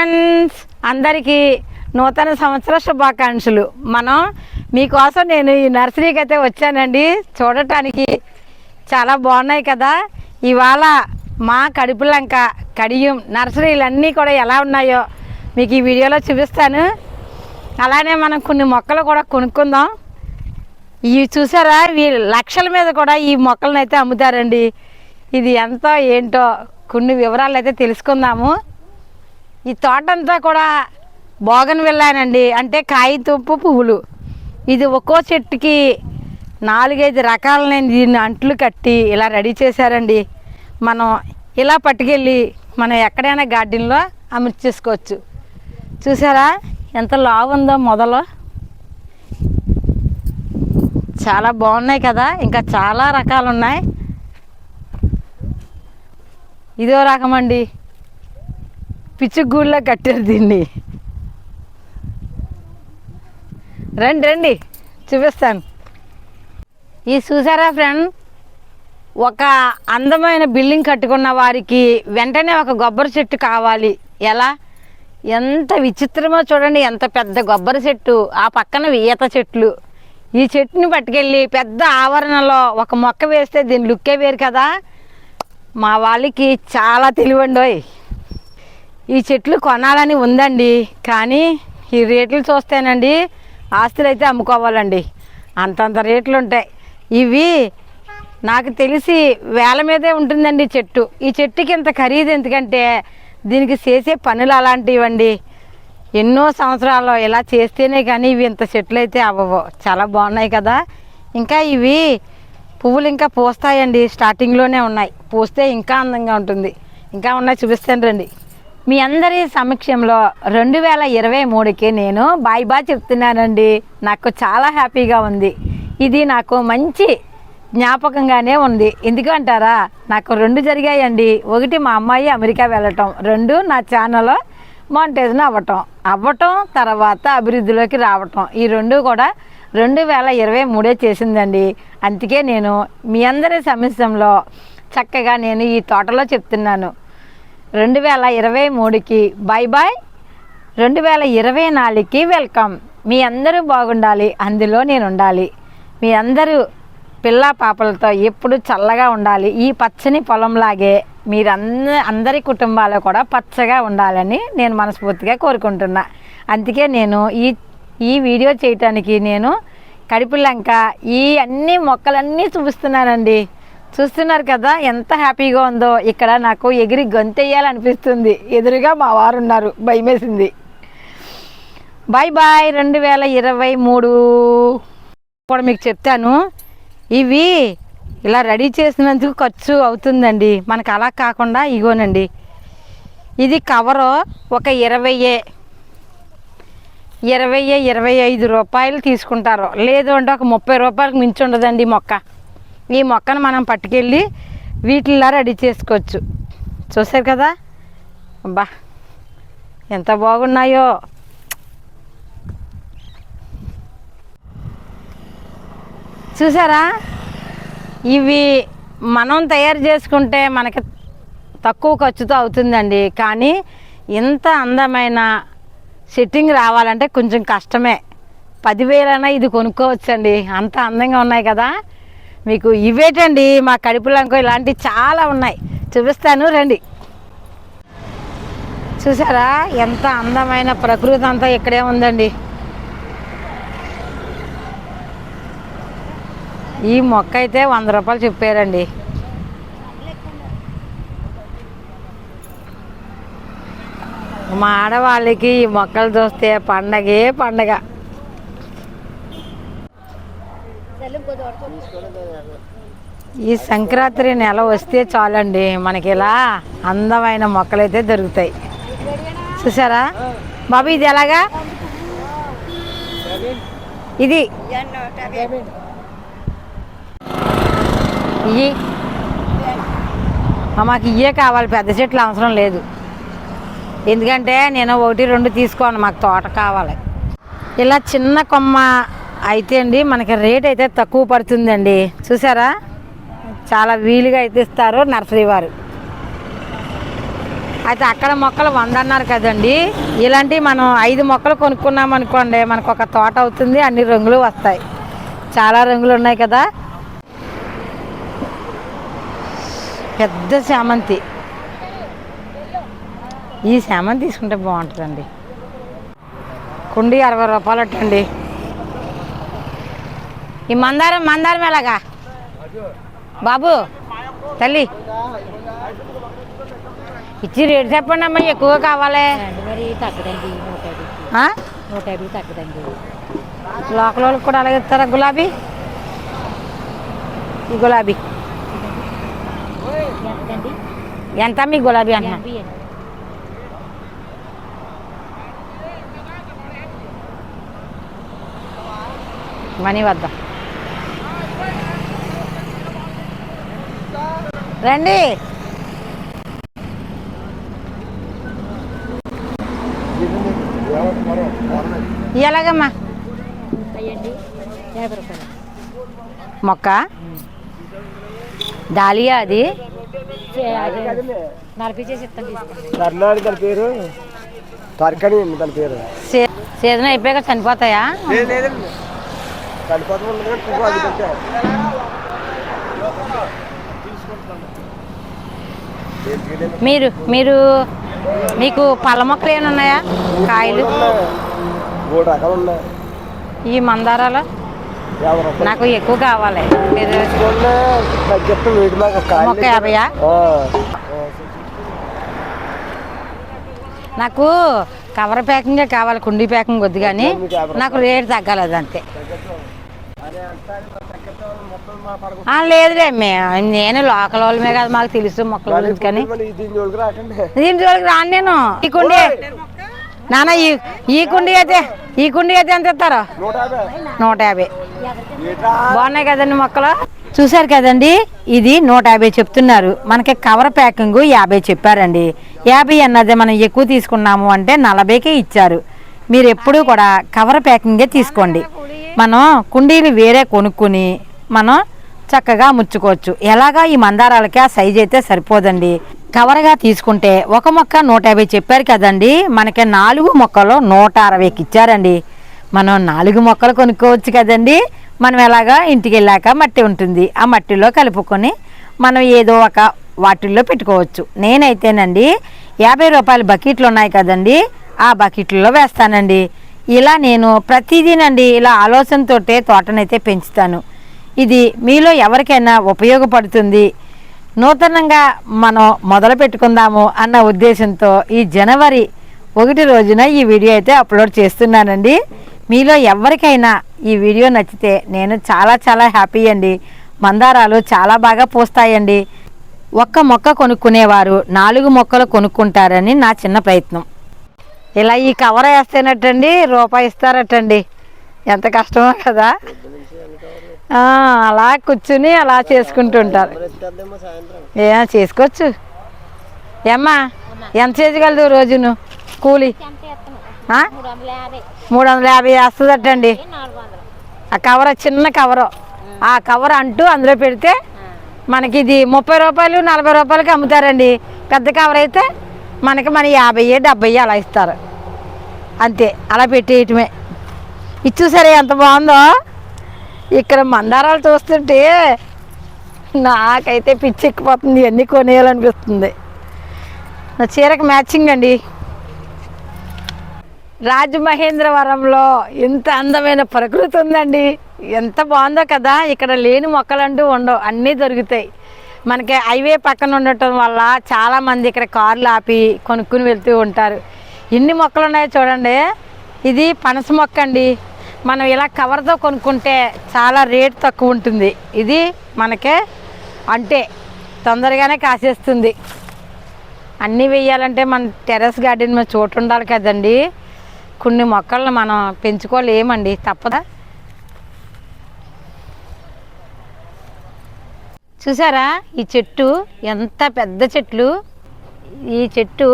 Friends అందరికీ నూతన సంవత్సర శుభాకాంక్షలు. మనం మీకోసం నేను ఈ నర్సరీకి అయితే వచ్చానండి. చూడటానికి చాలా బాగున్నాయి కదా. ఇవాళ మా కడుపులంక కడియం నర్సరీలు అన్నీ కూడా ఎలా ఉన్నాయో మీకు ఈ వీడియోలో చూపిస్తాను. అలానే మనం కొన్ని మొక్కలు కూడా కొనుక్కుందాం. ఇవి చూసారా? వీ లక్షల మీద కూడా ఈ మొక్కలను అయితే అమ్ముతారండి. ఇది ఎంతో ఏంటో కొన్ని వివరాలు అయితే తెలుసుకుందాము. ఈ తోటంతా కూడా బోగన్ వెళ్ళానండి. అంటే కాయ పువ్వులు. ఇది ఒక్కో చెట్టుకి నాలుగైదు రకాలైన దీన్ని అంట్లు కట్టి ఇలా రెడీ చేశారండి. మనం ఇలా పట్టుకెళ్ళి మనం ఎక్కడైనా గార్డెన్లో అమర్చేసుకోవచ్చు చూసారా? ఎంత లావు ఉందో మొదలు. చాలా బాగున్నాయి కదా? ఇంకా చాలా రకాలు ఉన్నాయి ఇదో రకం అండి పిచ్చుగూళ్ళ కట్టారు దీన్ని. రండి రండి. చూపిస్తాను. ఈ చూసారా ఫ్రెండ్? ఒక అందమైన బిల్డింగ్ కట్టుకున్న వారికి వెంటనే ఒక కొబ్బరి చెట్టు కావాలి. ఎలా? ఎంత విచిత్రమో చూడండి ఎంత పెద్ద కొబ్బరి చెట్టు ఆ పక్కన ఈత చెట్లు. ఈ చెట్టుని పట్టుకెళ్ళి పెద్ద ఆవరణలో ఒక మొక్క వేస్తే దీని లుక్కే వేరు కదా. మా వాళ్ళకి చాలా తెలివండోయ్. ఈ చెట్లు కొనాలని ఉందండి కానీ ఈ రేట్లు చూస్తేనండి ఆస్తులు అయితే అమ్ముకోవాలండి. అంతంత రేట్లు ఉంటాయి ఇవి నాకు తెలిసి వేల మీదే ఉంటుందండి చెట్టు. ఈ చెట్టుకి ఇంత ఖరీదు ఎందుకంటే దీనికి చేసే పనులు అలాంటివండి. ఎన్నో సంవత్సరాలు ఇలా చేస్తేనే కానీ ఇవి ఇంత చెట్లు అయితే అవ్వవు. చాలా బాగున్నాయి కదా. ఇంకా ఇవి పువ్వులు ఇంకా పూస్తాయండి స్టార్టింగ్లోనే ఉన్నాయి. పూస్తే ఇంకా అందంగా ఉంటుంది. ఇంకా ఉన్నాయి చూపిస్తాను రండి. మీ అందరి సమక్షంలో రెండు వేల ఇరవై మూడుకి నేను బాయ్ బాయ్ చెప్తున్నానండి. నాకు చాలా హ్యాపీగా ఉంది. ఇది నాకు మంచి జ్ఞాపకంగానే ఉంది. ఎందుకు అంటారా నాకు రెండు జరిగాయండి. ఒకటి మా అమ్మాయి అమెరికా వెళ్ళటం. రెండు నా ఛానల్లో మాంటేజ్ని అవ్వటం. అవ్వటం తర్వాత అభివృద్ధిలోకి రావటం. ఈ రెండు కూడా రెండు వేల ఇరవై మూడే చేసిందండి. అందుకే నేను మీ అందరి సమస్యంలో చక్కగా నేను ఈ తోటలో చెప్తున్నాను. రెండు వేల ఇరవై మూడుకి బాయ్ బాయ్ రెండు వేల ఇరవై నాలుగుకి వెల్కమ్. మీ అందరూ బాగుండాలి అందులో నేను ఉండాలి మీ అందరూ పిల్ల పాపలతో ఎప్పుడు చల్లగా ఉండాలి. ఈ పచ్చని పొలంలాగే మీరంద అందరి కుటుంబాలు కూడా పచ్చగా ఉండాలని నేను మనస్ఫూర్తిగా కోరుకుంటున్నా. అందుకే నేను ఈ ఈ వీడియో చేయటానికి నేను కడిపిల్లంక ఈ అన్ని మొక్కలన్నీ చూపిస్తున్నానండి. చూస్తున్నారు కదా ఎంత హ్యాపీగా ఉందో. ఇక్కడ నాకు ఎగిరి గొంతెయ్యాలనిపిస్తుంది. ఎదురుగా మా వారు ఉన్నారు భయమేసింది. బాయ్ బాయ్ రెండు వేల ఇరవై మూడు. కూడా మీకు చెప్తాను. ఇవి ఇలా రెడీ చేసినందుకు ఖర్చు అవుతుందండి. మనకు అలా కాకుండా ఇగోనండి. ఇది కవరు ఒక ఇరవై ఇరవై ఇరవై ఐదు రూపాయలు తీసుకుంటారు. లేదు అంటే ఒక ముప్పై రూపాయలకు మించి ఉండదండి మొక్క. ఈ మొక్కను మనం పట్టుకెళ్ళి వీటిల్లో రెడీ చేసుకోవచ్చు. చూసారు కదా? అబ్బా ఎంత బాగున్నాయో. చూసారా ఇవి మనం తయారు చేసుకుంటే మనకి తక్కువ ఖర్చుతో అవుతుందండి. కానీ ఇంత అందమైన సెట్టింగ్ రావాలంటే కొంచెం కష్టమే. పదివేలైనా ఇది కొనుక్కోవచ్చండి. అంత అందంగా ఉన్నాయి కదా. మీకు ఇవేటండి మా కడుపులంకో ఇలాంటివి చాలా ఉన్నాయి. చూపిస్తాను రండి. చూసారా? ఎంత అందమైన ప్రకృతి అంతా ఇక్కడే ఉందండి. ఈ మొక్క అయితే వంద రూపాయలు చెప్పారండి. మా ఆడవాళ్ళకి ఈ మొక్కలు చూస్తే పండగే పండగ. ఈ సంక్రాంతి నెల వస్తే చాలండి మనకి ఇలా అందమైన మొక్కలు అయితే దొరుకుతాయి. చూసారా? బాబు ఇది ఎలాగా? ఇది. ఇయ్యి. మాకు ఇయ్యే కావాలి పెద్ద చెట్లు అవసరం లేదు. ఎందుకంటే నేను ఒకటి రెండు తీసుకోను మాకు తోట కావాలి. ఇలా చిన్న కొమ్మ అయితే అండి మనకి రేట్ అయితే తక్కువ పడుతుందండి. చూసారా? చాలా వీలుగా అయితే ఇస్తారు నర్సరీ వారు. అయితే అక్కడ మొక్కలు వంద అన్నారు కదండి. ఇలాంటివి మనం ఐదు మొక్కలు కొనుక్కున్నాం అనుకోండి మనకు ఒక తోట అవుతుంది అన్ని రంగులు వస్తాయి. చాలా రంగులు ఉన్నాయి కదా. పెద్ద చామంతి. ఈ చామంతి తీసుకుంటే బాగుంటుందండి. కుండి అరవై రూపాయలు అట్టండి ఈ మందారం మందారం ఎలాగా? బాబు తల్లి. ఇచ్చి రేటు చెప్పండి అమ్మా ఎక్కువ కావాలి. మరి తగ్గదండి నూట యాభైకి ఆ? నూట యాభై తగ్గదండి. లోకల్ వాళ్ళకి కూడా అలాగే ఇస్తారా గులాబీ? ఈ గులాబీ. ఎంత మీ గులాబీ అండి. మనీ వద్దాం. రండి. ఎలాగమ్మా? మొక్క? డాలియా అది? కర్ణాటక పేరు తర్కని దాని పేరు సీజన్ అయిపోయాక చనిపోతాయా చనిపోతా ఉంది కానీ పువ్వు అది పెట్టా మీరు మీరు మీకు పళ్ళ మొక్కలు ఏమైనా ఉన్నాయా? కాయలు? మూడు రకాలు ఉన్నాయి. ఈ మందారాలు? నాకు ఎక్కువ కావాలి. మీరు మొక్క యాభైయా. నాకు కవర్ ప్యాకింగే కావాలి కుండీ ప్యాకింగ్ వద్దు కానీ నాకు రేటు తగ్గాలి అది అంతే లేదులే నేను లోకల్ వాళ్ళమే కదా మాకు తెలుసు మొక్కల గురించి కానీ దీని జోలికి రాను నేను. ఈ కుండీ నాన్న ఈ ఈ కుండీ అయితే ఈ కుండీ అయితే ఎంత ఇస్తారు? నూట యాభై? బాగున్నాయి కదండి మొక్కలు? చూశారు కదండి ఇది నూట యాభై చెప్తున్నారు. మనకి కవర్ ప్యాకింగ్ యాభై చెప్పారండి. యాభై అన్నది మనం ఎక్కువ తీసుకున్నాము అంటే నలభైకే ఇచ్చారు. మీరు ఎప్పుడూ కూడా కవర్ ప్యాకింగే తీసుకోండి. మనం కుండీలు వేరే కొనుక్కుని మనం చక్కగా ముచ్చుకోవచ్చు. ఎలాగా ఈ మందారాలకి ఆ సైజ్ అయితే సరిపోదండి. కవర్గా తీసుకుంటే ఒక మొక్క నూట యాభై చెప్పారు కదండి. మనకి నాలుగు మొక్కలు నూట అరవైకి ఇచ్చారండి. మనం నాలుగు మొక్కలు కొనుక్కోవచ్చు కదండి. మనం ఎలాగా ఇంటికి వెళ్ళాక మట్టి ఉంటుంది. ఆ మట్టిలో కలుపుకొని మనం ఏదో ఒక వాటిల్లో పెట్టుకోవచ్చు. నేనైతేనండి యాభై రూపాయల బకెట్లు ఉన్నాయి కదండి. ఆ బకెట్లలో వేస్తానండి. ఇలా నేను ప్రతిదీనండి ఇలా ఆలోచనతోటే తోటనైతే పెంచుతాను. ఇది మీలో ఎవరికైనా ఉపయోగపడుతుంది. నూతనంగా మనం మొదలు పెట్టుకుందాము అన్న ఉద్దేశంతో ఈ జనవరి ఒకటి రోజున ఈ వీడియో అయితే అప్లోడ్ చేస్తున్నానండి. మీలో ఎవరికైనా ఈ వీడియో నచ్చితే నేను చాలా చాలా హ్యాపీ అండి. మందారాలు చాలా బాగా పూస్తాయండి. ఒక్క మొక్క కొనుక్కునేవారు నాలుగు మొక్కలు కొనుక్కుంటారని నా చిన్న ప్రయత్నం. ఇలా ఈ కవర్ వేస్తేనట్టండి రూపాయి ఇస్తారటండి. ఎంత కష్టమో కదా. అలా కూర్చుని అలా చేసుకుంటుంటారు. ఏ చేసుకోవచ్చు? ఏమ్మా ఎంత చేయగలదు రోజును? కూలి? మూడు వందల యాభై మూడు వస్తుందటండి. ఆ కవర్ చిన్న కవరు. ఆ కవర్ అంటూ అందులో పెడితే మనకి ఇది ముప్పై రూపాయలు నలభై రూపాయలకి అమ్ముతారండి. పెద్ద కవర్ అయితే మనకి మన యాభై డెబ్బై అలా ఇస్తారు. అంతే అలా పెట్టేయటమే. ఇది చూసారా ఎంత బాగుందో? ఇక్కడ మందారాలు చూస్తుంటే నాకైతే పిచ్చి ఎక్కిపోతుంది అన్నీ కొనేయాలనిపిస్తుంది. నా చీరకు మ్యాచింగ్ అండి. రాజమహేంద్రవరంలో ఇంత అందమైన ప్రకృతి ఉందండి. ఎంత బాగుందో కదా ఇక్కడ లేని మొక్కలంటూ ఉండవు అన్నీ దొరుకుతాయి. మనకి హైవే పక్కన ఉండటం వల్ల చాలామంది ఇక్కడ కార్లు ఆపి కొనుక్కుని వెళ్తూ ఉంటారు. ఎన్ని మొక్కలు ఉన్నాయో చూడండి. ఇది పనస మొక్క అండి. మనం ఇలా కవర్తో కొనుక్కుంటే చాలా రేట్ తక్కువ ఉంటుంది. ఇది మనకే అంటే తొందరగానే కాసేస్తుంది. అన్నీ వేయాలంటే మన టెర్రస్ గార్డెన్ మీద చోటు ఉండాలి కదండి. కొన్ని మొక్కలను మనం పెంచుకోలేమండి. తప్పదా? చూసారా? ఈ చెట్టు ఎంత పెద్ద చెట్లు. ఈ చెట్టు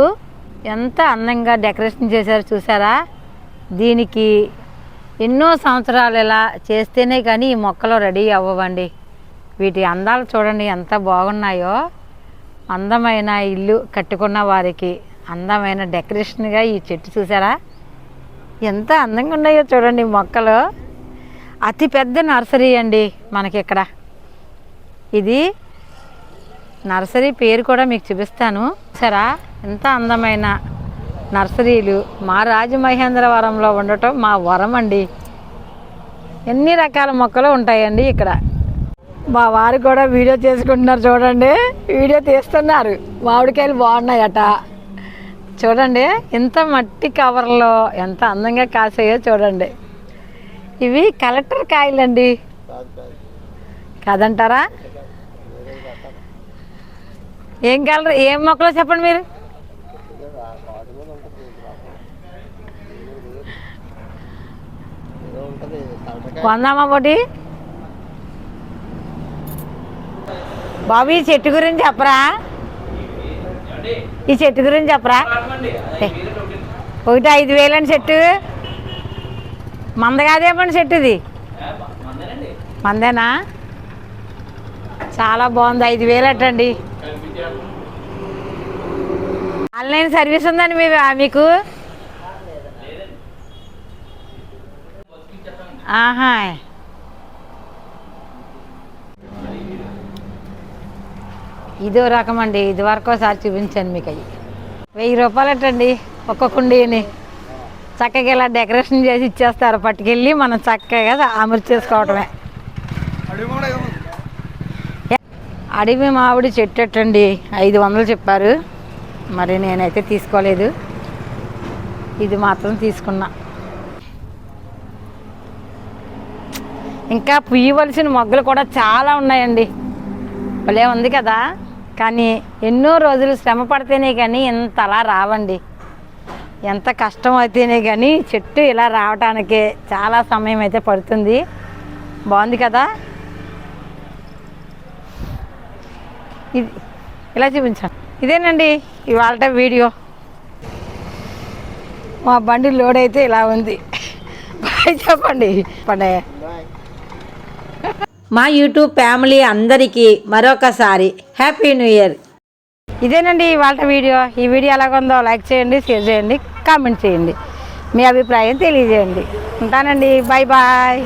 ఎంత అందంగా డెకరేషన్ చేశారో చూసారా? దీనికి ఎన్నో సంవత్సరాలు ఇలా చేస్తేనే కానీ ఈ మొక్కలు రెడీ అవ్వవండి. వీటి అందాలు చూడండి ఎంత బాగున్నాయో. అందమైన ఇల్లు కట్టుకున్న వారికి అందమైన డెకరేషన్గా ఈ చెట్టు చూసారా? ఎంత అందంగా ఉన్నాయో చూడండి మొక్కలు. అతి పెద్ద నర్సరీ అండి మనకి ఇక్కడ. ఇది నర్సరీ పేరు కూడా మీకు చూపిస్తాను. సరా ఎంత అందమైన నర్సరీలు మా రాజమహేంద్రవరంలో ఉండటం మా వరం అండి. ఎన్ని రకాల మొక్కలు ఉంటాయండి ఇక్కడ? మా వారు కూడా వీడియో చేసుకుంటున్నారు చూడండి. వీడియో తీస్తున్నారు. మామిడికాయలు బాగున్నాయట. చూడండి ఎంత మట్టి కవర్లో ఎంత అందంగా కాసాయో చూడండి. ఇవి కలెక్టర్ కాయలండి. కాదంటారా? ఏం కలర్ ఏం మొక్కలో చెప్పండి మీరు ఏదో ఉంటుంది తలకాయ కొందామా ఒకటి బాబు ఈ చెట్టు గురించి చెప్పరా? ఈ చెట్టు గురించి చెప్పరా? ఒకటి ఐదు వేలని చెట్టు. మంద కాదేమండి చెట్టు ఇది మందేనా? చాలా బాగుంది ఐదు వేలు అట్టండి. ఆన్లైన్ సర్వీస్ ఉందండి మీకు? ఆహా. ఇదో రకం అండి. ఇది వరకు ఒకసారి చూపించాను మీకు అవి వెయ్యి రూపాయలు అట్టండి ఒక్క కుండీని. చక్కగా ఇలా డెకరేషన్ చేసి ఇచ్చేస్తారు. పట్టుకెళ్ళి మనం చక్కగా అమర్చి చేసుకోవటమే. అడవి మామిడి చెట్టు ఎట్టండి ఐదు వందలు చెప్పారు. మరి నేనైతే తీసుకోలేదు. ఇది మాత్రం తీసుకున్నా. ఇంకా పుయ్యవలసిన మొగ్గలు కూడా చాలా ఉన్నాయండి. భలే ఉంది కదా. కానీ ఎన్నో రోజులు శ్రమ పడితేనే కానీ ఇంత అలా రావండి. ఎంత కష్టం అయితేనే కానీ చెట్టు ఇలా రావటానికి చాలా సమయం అయితే పడుతుంది. బాగుంది కదా? ఇది ఇలా చూపించాను ఇదేనండి ఇవాళ వీడియో. మా బండి లోడ్ అయితే ఇలా ఉంది. బాయ్ చెప్పండి. చెప్పండి మా యూట్యూబ్ ఫ్యామిలీ అందరికీ మరొకసారి హ్యాపీ న్యూ ఇయర్. ఇదేనండి ఇవాళ వీడియో. ఈ వీడియో ఎలాగుందో లైక్ చేయండి షేర్ చేయండి కామెంట్ చేయండి. మీ అభిప్రాయం తెలియజేయండి. ఉంటానండి. Bye bye.